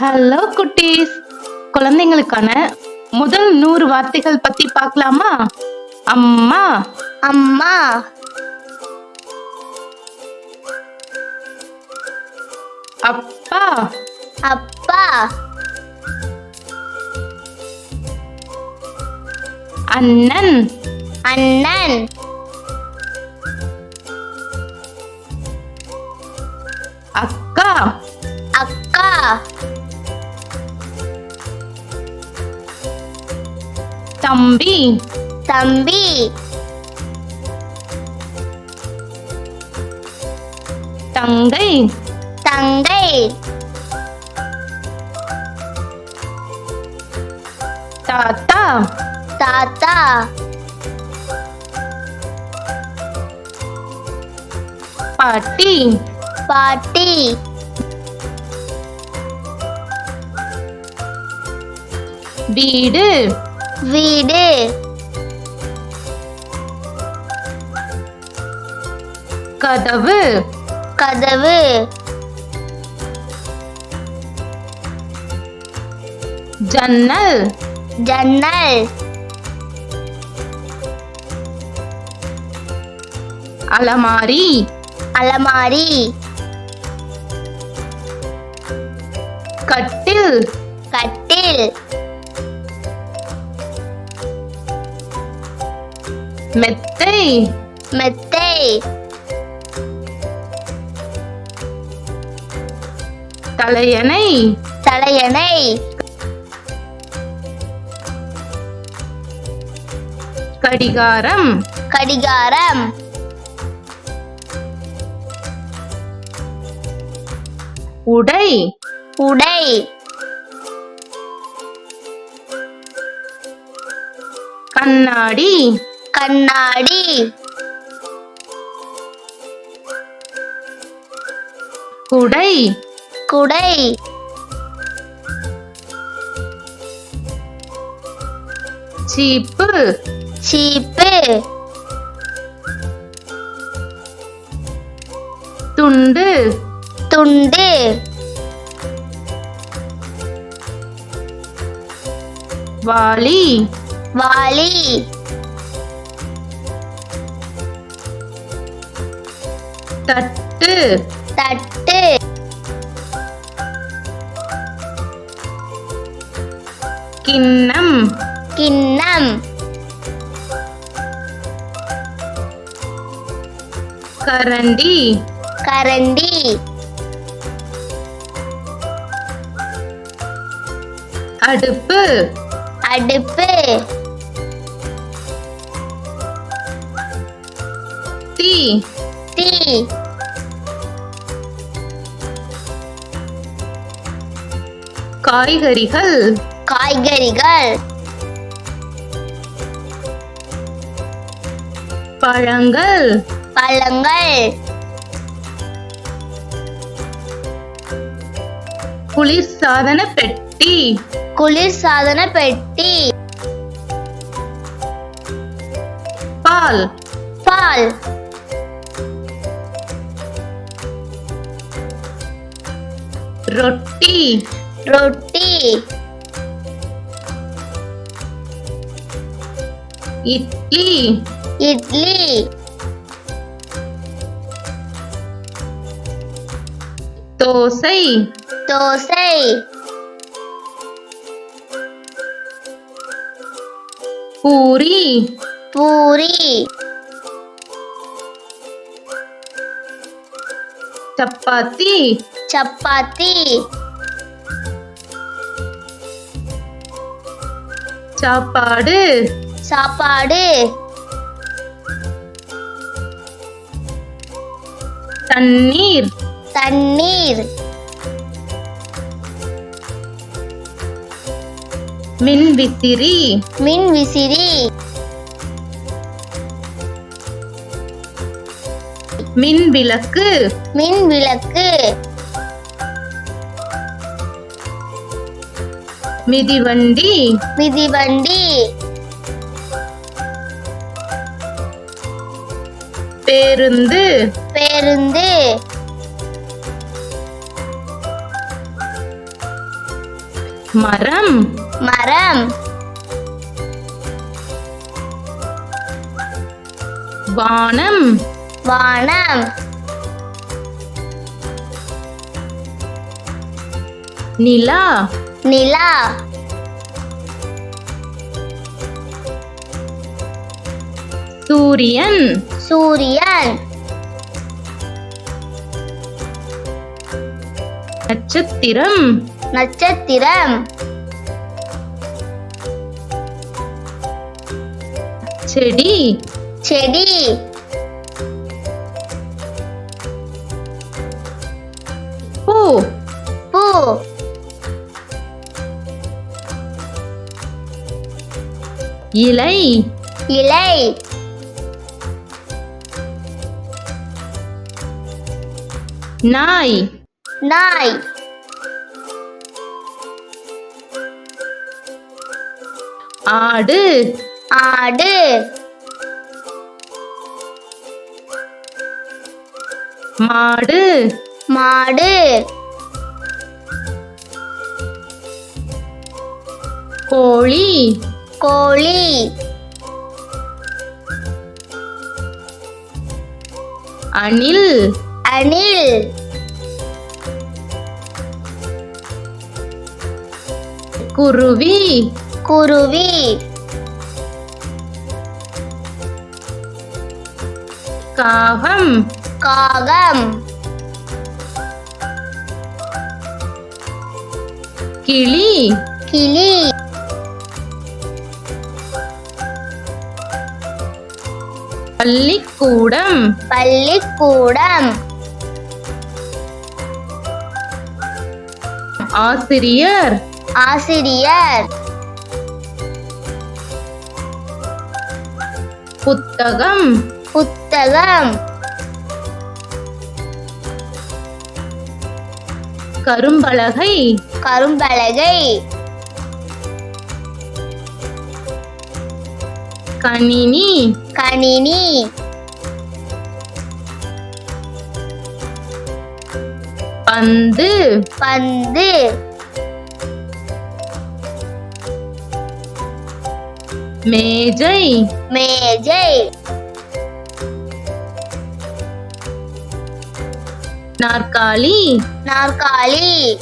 Hello குட்டீஸ். குழந்தைங்களுக்கான முதல் நூறு வார்த்தைகள் பத்தி பார்க்கலாமா? அம்மா. அம்மா. அப்பா. அப்பா. அண்ணன். அண்ணன். தம்பி. தம்பி. தங்கை. தங்கை. தாத்தா. தாத்தா. பாட்டி. பாட்டி. வீடு. வீடு. கதவு. கதவு. ஜன்னல். ஜன்னல். அலமாரி. அலமாரி. கட்டில். கட்டில். மெத்தை. மெத்தை. தலையணை. தலையணை. கடிகாரம். கடிகாரம். உடை. உடை. கண்ணாடி. கண்ணாடி. குடை. குடை. சீப்பு. சீப்பு. துண்டு. துண்டு. வாளி. வாளி. தட்டு. தட்டு. கிண்ணம். கிண்ணம். கரண்டி. கரண்டி. அடுப்பு. அடுப்பு. தீ. காய்கறிகள். காய்கறிகள். பழங்கள். பழங்கள். குளிர்சாதன பெட்டி. குளிர்சாதன பெட்டி. பால். பால். ரொட்டி ரொட்டி இட்லி இட்லி தோசை தோசை பூரி பூரி சப்பாத்தி சப்பாத்தி. சாப்பாடு. சாப்பாடு. தண்ணீர். தண்ணீர். மின்விசிறி மின் விசிறி. மின் மிதிவண்டி. மிதிவண்டி. பேருந்து. பேருந்து. மரம். மரம். வானம். வானம். நிலா. நிலா. சூரியன். சூரியன். நட்சத்திரம். நட்சத்திரம். செடி. செடி. இலை. இலை. நாய். நாய். ஆடு. ஆடு. மாடு. மாடு. கோழி. கோழி. அணில். அணில். குருவி. குருவி. காகம். காகம். கிளி. கிளி. பள்ளிக்கூடம். பள்ளிக்கூடம். ஆசிரியர். ஆசிரியர். புத்தகம். புத்தகம். கரும்பலகை. கரும்பலகை. கணினி. கணினி. பந்து. பந்து. மேஜை. மேஜை. நாற்காலி. நாற்காலி.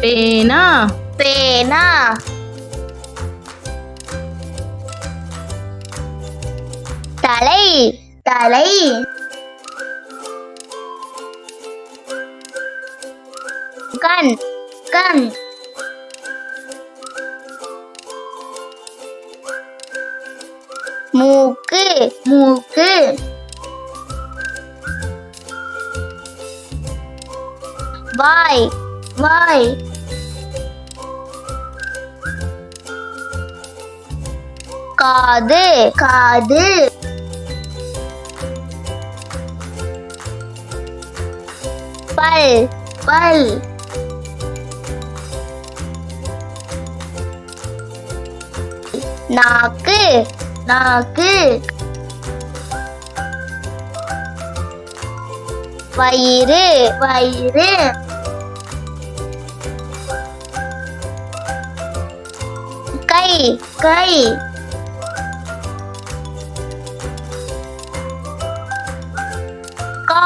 பேனா. பேனா தலை தலை கண் கண் மூக்கு மூக்கு வாய் வாய் காது. காது. பல். பல். நாக்கு. நாக்கு. வயிறு. வயிறு. கை. கை.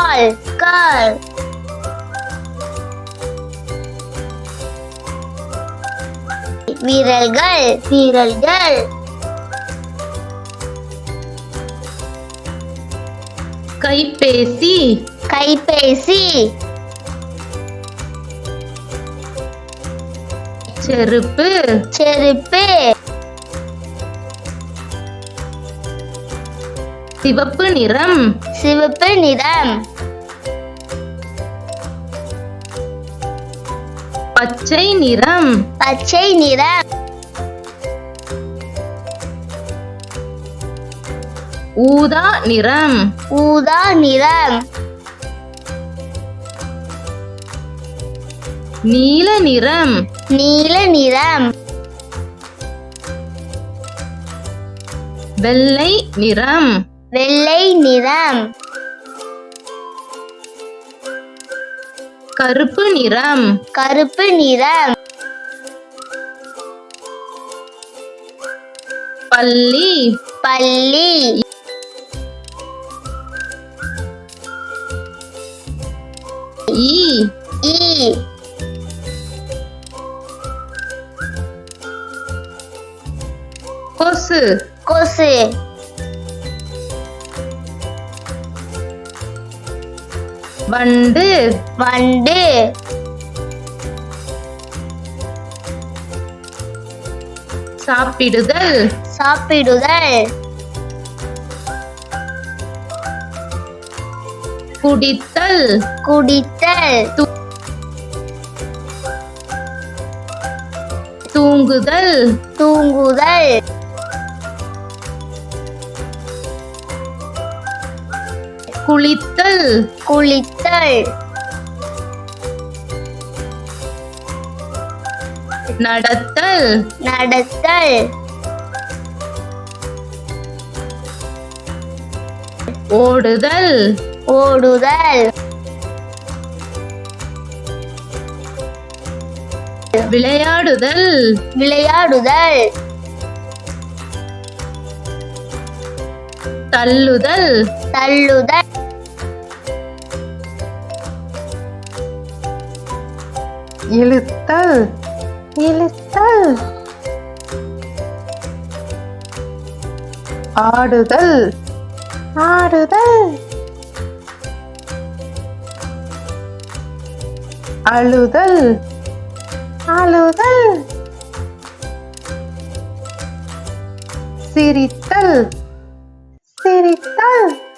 கால் கால் விரல்கள் விரல்கள் கைபேசி. கைபேசி. செருப்பு. செருப்பு. சிவப்பு நிறம். சிவப்பு நிறம். பச்சை நிறம். பச்சை நிறம். ஊதா நிறம். ஊதா நிறம். நீல நிறம். நீல நிறம். வெள்ளை நிறம். வெள்ளை நிறம். கருப்பு நிறம். கருப்பு நிறம். பள்ளி பள்ளி ஈ. ஈ. கொசு. கொசு. வண்டு வண்டு. சாப்பிடுதல். சாப்பிடுதல். குடித்தல். குடித்தல். தூங்குதல். தூங்குதல். குளித்தல். குளித்தல். நடத்தல். நடத்தல். ஓடுதல். ஓடுதல். விளையாடுதல். விளையாடுதல். தள்ளுதல். தள்ளுதல். இழுத்தல். இழுத்தல். ஆடுதல். ஆடுதல். அழுதல். அழுதல். சிரித்தல். சிரித்தல்.